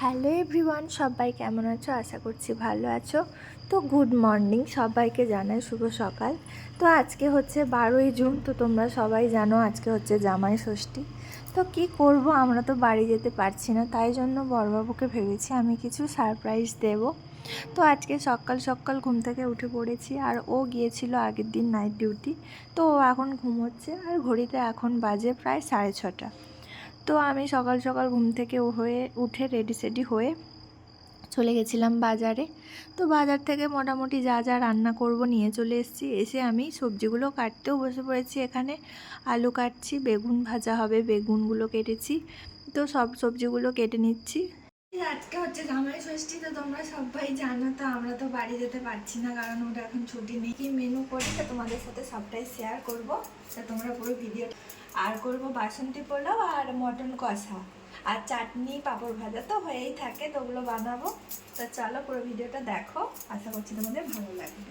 Hello everyone, সবাই কেমন আছো? আশা করছি ভালো আছো। তো গুড মর্নিং, সবাইকে জানাই শুভ সকাল। তো আজকে হচ্ছে বারোই জুন, তো তোমরা সবাই জানো আজকে হচ্ছে জামাই ষষ্ঠী। তো কি করব, আমরা তো বাড়ি যেতে পারছি না, তাই জন্য বড়বাবুকে ভেবেছি আমি কিছু সারপ্রাইজ দেব। তো আজকে সকাল সকাল ঘুম থেকে উঠে পড়েছি, আর ও গিয়েছিল আগের দিন নাইট ডিউটি। তো ও এখন ঘুমোচ্ছে, আর ঘড়িতে এখন বাজে প্রায় সাড়ে ছটা। তো আমি সকাল সকাল ঘুম থেকে হয়ে উঠে রেডি সেডি হয়ে চলে গেছিলাম বাজারে। তো বাজার থেকে মোটামুটি যা যা রান্না করব নিয়ে চলে এসেছি। এসে আমি সবজিগুলো কাটতেও বসে পড়েছি এখানে। আলু কাটছি, বেগুন ভাজা হবে, বেগুনগুলো কেটেছি। তো সব সবজিগুলো কেটে নিচ্ছি। আজকে হচ্ছে জামাই ষষ্ঠী, তো তোমরা সবাই জানো, তো আমরা তো বাড়ি যেতে পারছি না, কারণ ওটা এখন ছুটি নেই। কি মেনু করি, তো তোমাদের সাথে সবটাই শেয়ার করব। তো তোমরা পুরো ভিডিও আর করব বাসন্তী পোলাও আর মটন কষা। আর চাটনি, পাঁপড় ভাজা তো হয়েই থাকে, তো ওগুলো বানাবো। তো চলো পুরো ভিডিওটা দেখো। আশা করছি তোমাদের ভালো লাগবে।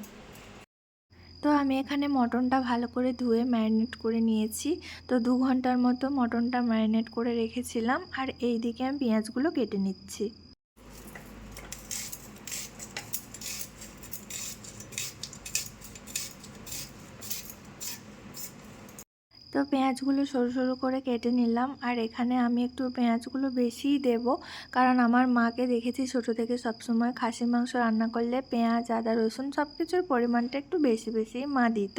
তো আমি এখানে মটনটা ভালো করে ধুয়ে ম্যারিনেট করে নিয়েছি। তো দু ঘণ্টার মতো মটনটা ম্যারিনেট করে রেখেছিলাম। আর এই দিকে আমি পেঁয়াজগুলো কেটে নিচ্ছি। তো পেঁয়াজগুলো সরু সরু করে কেটে নিলাম। আর এখানে আমি একটু পেঁয়াজগুলো বেশিই দেব। কারণ আমার মাকে দেখেছি ছোটো থেকে সবসময় খাসি মাংস রান্না করলে পেঁয়াজ, আদা, রসুন সব কিছুর পরিমাণটা একটু বেশি বেশি মা দিত।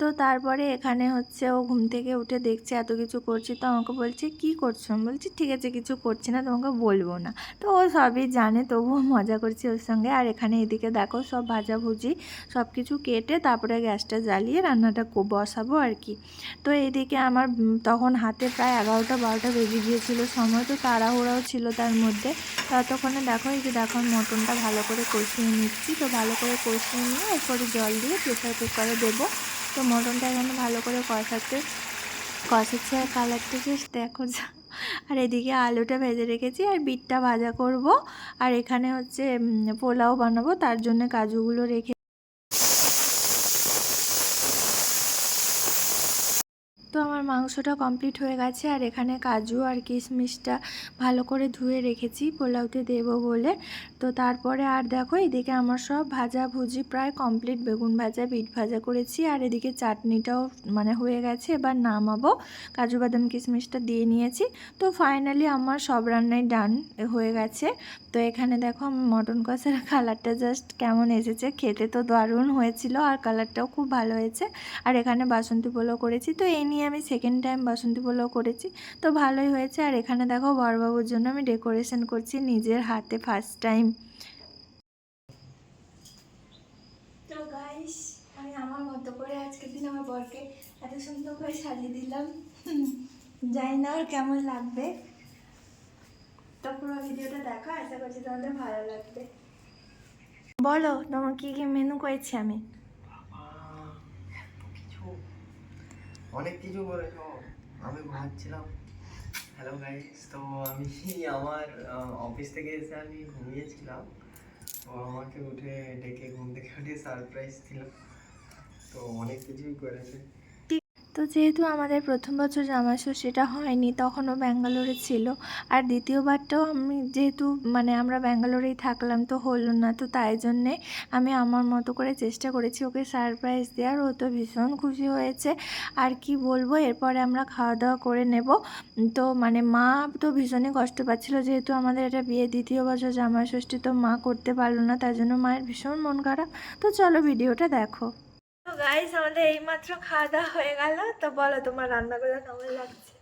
তো তারপরে এখানে হচ্ছে ও ঘুম থেকে উঠে দেখছে এত কিছু করছি, তো আমাকে বলছে, কি করছ? আমি বলছি, ঠিক আছে, কিছু করছি না, তোমাকে বলব না। তো ও সবই জানে, তবুও মজা করছি ওর সঙ্গে। আর এখানে এদিকে দেখো, সব ভাজাভুজি সব কিছু কেটে তারপরে গ্যাসটা জ্বালিয়ে রান্নাটা বসাবো আর কি। তো এদিকে আমার তখন হাতে প্রায় এগারোটা, বারোটা বেজে গিয়েছিল সময়, তো তাড়াহুড়াও ছিল তার মধ্যে। ততক্ষণে দেখো, এই যে দেখো মটনটা ভালো করে কষিয়ে নিচ্ছি। তো ভালো করে কষিয়ে নিয়ে এরপরে জল দিয়ে প্রেসার কুকারে দেবো। তো মটনটা এখানে ভালো করে কষাচ্ছে। কষাচ্ছে আর কালারটা জাস্ট দেখো যা। আর এদিকে আলুটা ভেজে রেখেছি আর বিটটা ভাজা করব। আর এখানে হচ্ছে পোলাও বানাবো, তার জন্য কাজুগুলো রেখে তো আমার মাংসটা কমপ্লিট হয়ে গেছে আর এখানে কাজু আর কিশমিশটা ভালো করে ধুয়ে রেখেছি, পোলাওতে দেবো বলে। তো তারপরে আর দেখো এদিকে আমার সব ভাজা ভুজি প্রায় কমপ্লিট বেগুন ভাজা, বিট ভাজা করেছি আর এদিকে চাটনিটাও মানে হয়ে গেছে। এবার নামাবো, কাজু বাদাম, কিশমিশটা দিয়ে নিয়েছি। তো ফাইনালি আমার সব রান্নাই ডান হয়ে গেছে। তো এখানে দেখো মটন কষার কালারটা জাস্ট কেমন এসেছে, খেতে তো দারুণ হয়েছিল আর কালারটাও খুব ভালো হয়েছে। আর এখানে বাসন্তী পোলাও করেছি। তো এই নিয়ে আমি সেকেন্ড টাইম বাসন্তী পোলাও করেছি। তো ভালোই হয়েছে। আর এখানে দেখো বড়বাবুর জন্য আমি ডেকোরেশন করছি নিজের হাতে ফার্স্ট টাইম তো গাইস আমি আমার মতো করে আজকের দিন আমার বরকে এত সুন্দর করে সাজিয়ে দিলাম। জানি না আর কেমন লাগবে। তো পুরো ভিডিওটা দেখো। আশা করছি তোমাদের ভালো লাগবে। বলো, তোমার কি কি মেনু করেছি আমি? অনেক কিছু করেছ। আমি ভাবছিলাম হ্যালো গাইস তো আমি আমার অফিস থেকে এসে আমি ঘুমিয়েছিলাম। তো আমাকে উঠে ডেকে ঘুম থেকে উঠে সারপ্রাইজ ছিল তো অনেক কিছুই করেছে। তো যেহেতু আমাদের প্রথম বছর জামাই ষষ্ঠীটা হয়নি, তখনও ব্যাঙ্গালোরে ছিল। আর দ্বিতীয়বারটাও আমি যেহেতু মানে আমরা ব্যাঙ্গালোরেই থাকলাম তো হলো না, তো তাই জন্যে আমি আমার মতো করে চেষ্টা করেছি ওকে সারপ্রাইজ দেওয়ার। ও তো ভীষণ খুশি হয়েছে। আর কি বলব, এরপরে আমরা খাওয়া দাওয়া করে নেব। তো মানে মা তো ভীষণই কষ্ট পাচ্ছিল, যেহেতু আমাদের এটা বিয়ে দ্বিতীয় বছর জামাই ষষ্ঠী তো মা করতে পারল না তার জন্য মায়ের ভীষণ মন খারাপ। তো চলো ভিডিওটা দেখো। তো গাইস আমাদের এইমাত্র খাওয়া দাওয়া হয়ে গেল। তো বলো তোমার রান্নাগুলো কেমন লাগছে?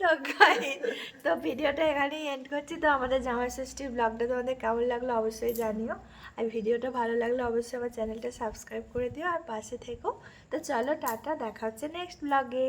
তো গাইস তো ভিডিওটা এখানেই এন্ড করছি। তো আমাদের জামাই ষষ্ঠীর ব্লগটা তোমাদের কেমন লাগল অবশ্যই জানিও। আর ভিডিওটা ভালো লাগলে অবশ্যই আমার চ্যানেলটা সাবস্ক্রাইব করে দিও। আর পাশে থেকো। তো চলো টাটা দেখা হচ্ছে নেক্সট ব্লগে